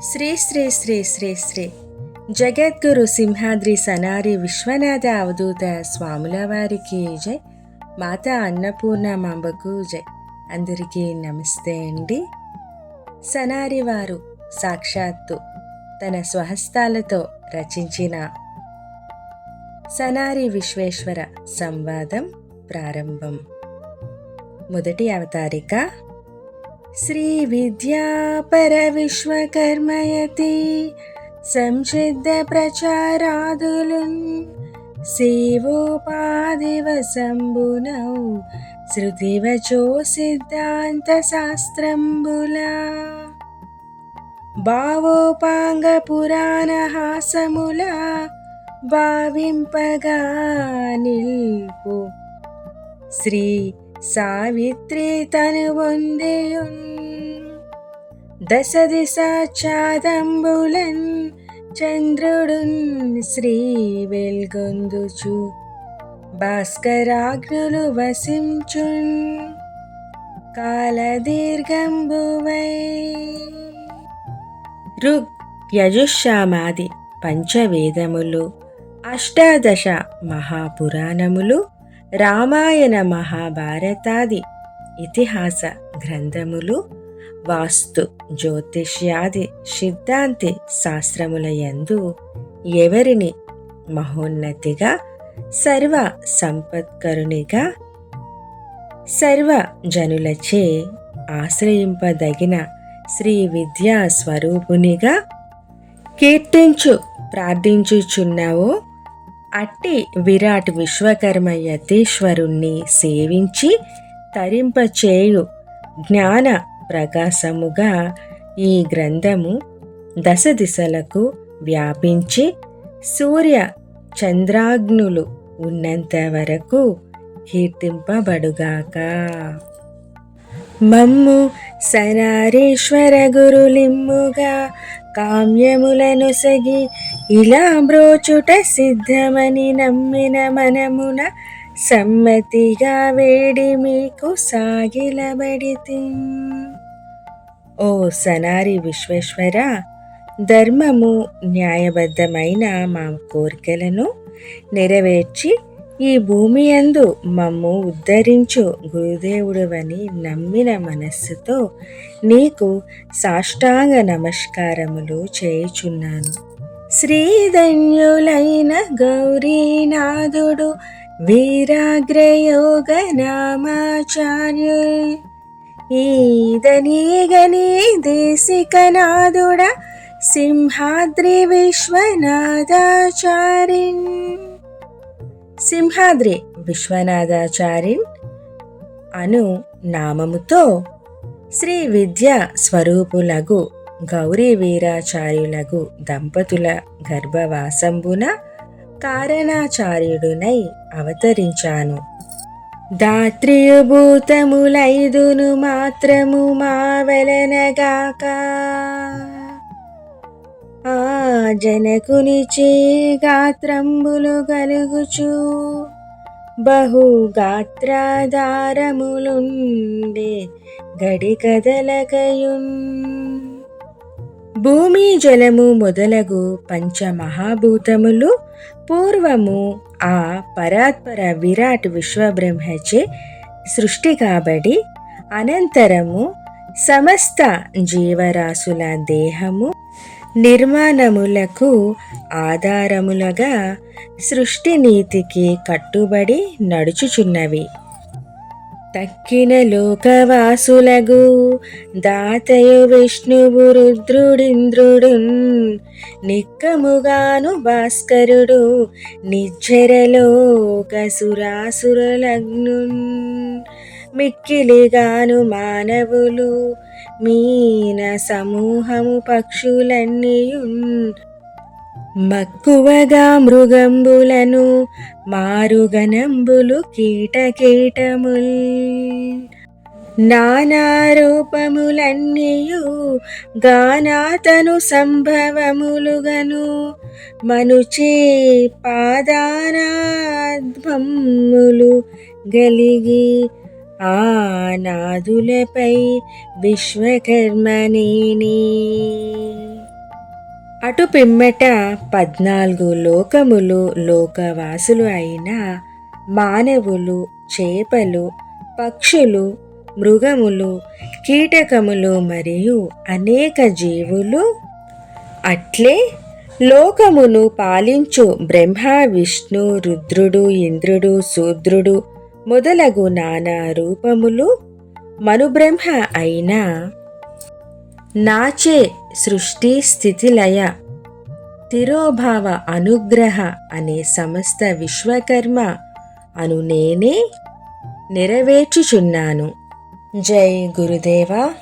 శ్రీ శ్రీ శ్రీ శ్రీ శ్రీ జగద్గురు సింహాద్రి సనారి విశ్వనాథ అవధూత స్వాముల వారికి జై. మాత అన్నపూర్ణ మాంబకు జై. అందరికీ నమస్తే అండి. సనారి వారు సాక్షాత్తు తన స్వహస్తాలతో రచించిన సనారి విశ్వేశ్వర సంవాదం ప్రారంభం. మొదటి అవతారిక శ్రీ విద్యాపర విశ్వకర్మయతి సంసిద్ధ ప్రచారాదులు సేవోపాధివ సంబునౌ శృతివచో సిద్ధాంత శాస్త్రంబులా. భావోపాంగ పురాణ హాసముల భావింపగా నిల్పు. శ్రీ సావిత్రి తను వందేయున్ దశ దిశ చాదంబులన్ చంద్రుడున్ శ్రీ వెల్గొందుచు. భాస్కరాగ్నులు వసించున్ కాలదీర్ఘంబువై. ఋగ్ యజుశ్యామాది పంచవేదములు అష్టాదశ మహాపురాణములు రామాయణ మహాభారతాది ఇతిహాస గ్రంథములు వాస్తు జ్యోతిష్యాది సిద్ధాంతి శాస్త్రముల యందు ఎవరిని మహోన్నతిగా సర్వ సంపత్కరునిగా సర్వ జనులచే ఆశ్రయింపదగిన శ్రీ విద్యా స్వరూపునిగా కీర్తించు ప్రార్థించుచున్నావో అట్టి విరాట్ విశ్వకర్మ యతీశ్వరుణ్ణి సేవించి తరింపచేయు జ్ఞాన ప్రకాశముగా ఈ గ్రంథము దశ దిశలకు వ్యాపించి సూర్య చంద్రాగ్నులు ఉన్నంత వరకు కీర్తింపబడుగాక. మమ్ము సనారీశ్వర గురులిమ్ముగా కామ్యములను సగి ఇలా బ్రోచుట సిద్ధమని నమ్మిన మనమున సమ్మతిగా వేడి మీకు సాగిలబడితి. ఓ సనారి విశ్వేశ్వర ధర్మము న్యాయబద్ధమైన మా కోరికలను నెరవేర్చి ఈ భూమి అందు మమ్ము ఉద్ధరించు గురుదేవుడవని నమ్మిన మనస్సుతో నీకు సాష్టాంగ నమస్కారములు చేయుచున్నాను. శ్రీధన్యులైన గౌరీనాథుడు వీరాగ్రయోగ నామాచార్యు ఈదనీగని దేశికనాథుడ సింహాద్రి విశ్వనాథాచారిన్ సింహాద్రి విశ్వనాథాచారిన్ అను నామముతో శ్రీ విద్య స్వరూపులగు గౌరీ వీరాచార్యులగు దంపతుల గర్భవాసంబున కారణాచార్యుడునై అవతరించాను. దాత్రియుభూతములైదును మాత్రము మావలనగాక ఆ జనకునిచే గాత్రంబులు గలుగుచు. బహు గాత్రాధారములుండే గడి కదలకయున్ భూమి జలము మొదలగు పంచమహాభూతములు పూర్వము ఆ పరాత్పర విరాట్ విశ్వబ్రహ్మచే సృష్టి కాబడి అనంతరము సమస్త జీవరాశుల దేహము నిర్మాణములకు ఆధారములుగా సృష్టి నీతికి కట్టుబడి నడుచుచున్నవి. తక్కిన లోకవాసులగు. దాతయు విష్ణువు రుద్రుడింద్రుడు నిక్కముగాను భాస్కరుడు. నిజ్జరలోకసురాసురలగ్ను మిక్కిలిగాను మానవులు. మీన సమూహము పక్షులన్నీయున్. మక్కువగా మృగంబులను మారుగనంబులు కీటకీటముల్. నానారూపములన్నీయు గానాతను సంభవములుగను మనుచే పాదానాద్భములు గలిగి ఆ నాదులపై అటు పిమ్మట పద్నాలుగు లోకములు లోకవాసులు అయిన మానవులు చేపలు పక్షులు మృగములు కీటకములు మరియు అనేక జీవులు. అట్లే లోకమును పాలించు బ్రహ్మ విష్ణు రుద్రుడు ఇంద్రుడు శూద్రుడు మొదలగు నానా రూపములు మనుబ్రహ్మ అయిన నాచే సృష్టి స్థితిలయ. తిరోభావ అనుగ్రహ అనే సమస్త విశ్వకర్మ అను నేనే నెరవేర్చుచున్నాను. జై గురుదేవా.